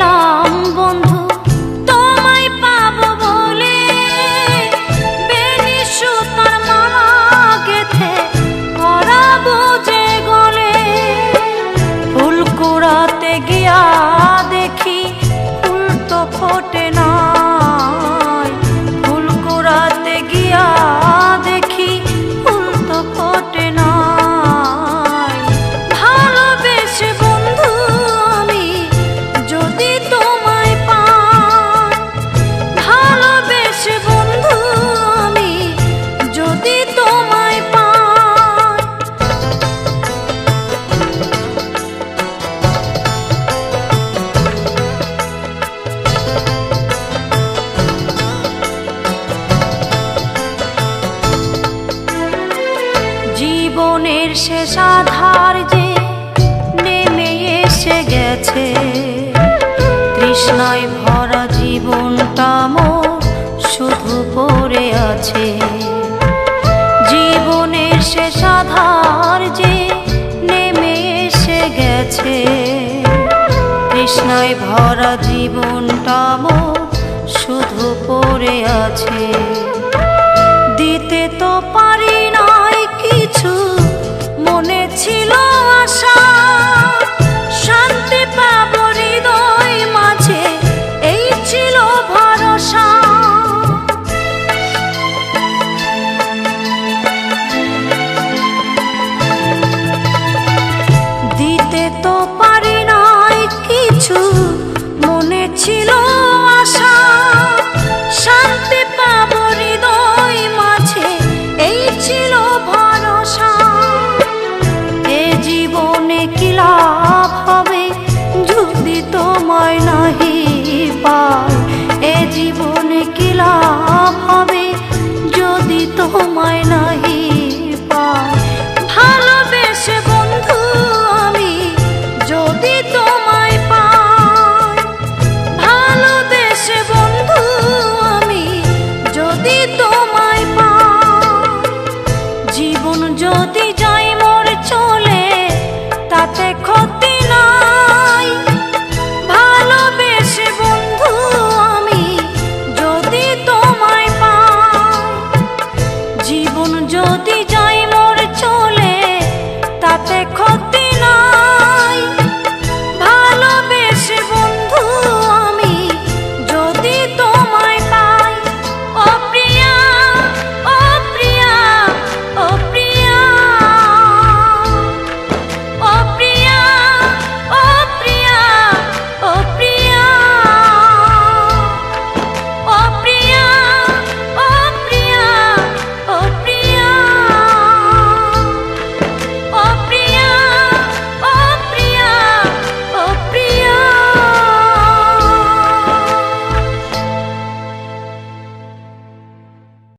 গেলাম বন্ধু এসে গেছে। কৃষ্ণয় ভরা জীবন মোর শুধু পড়ে আছে। জীবনের সে সাধার যে নেমে এসে গেছে। কৃষ্ণয় ভরা জীবন মোর শুধু পড়ে আছে। যদি যায়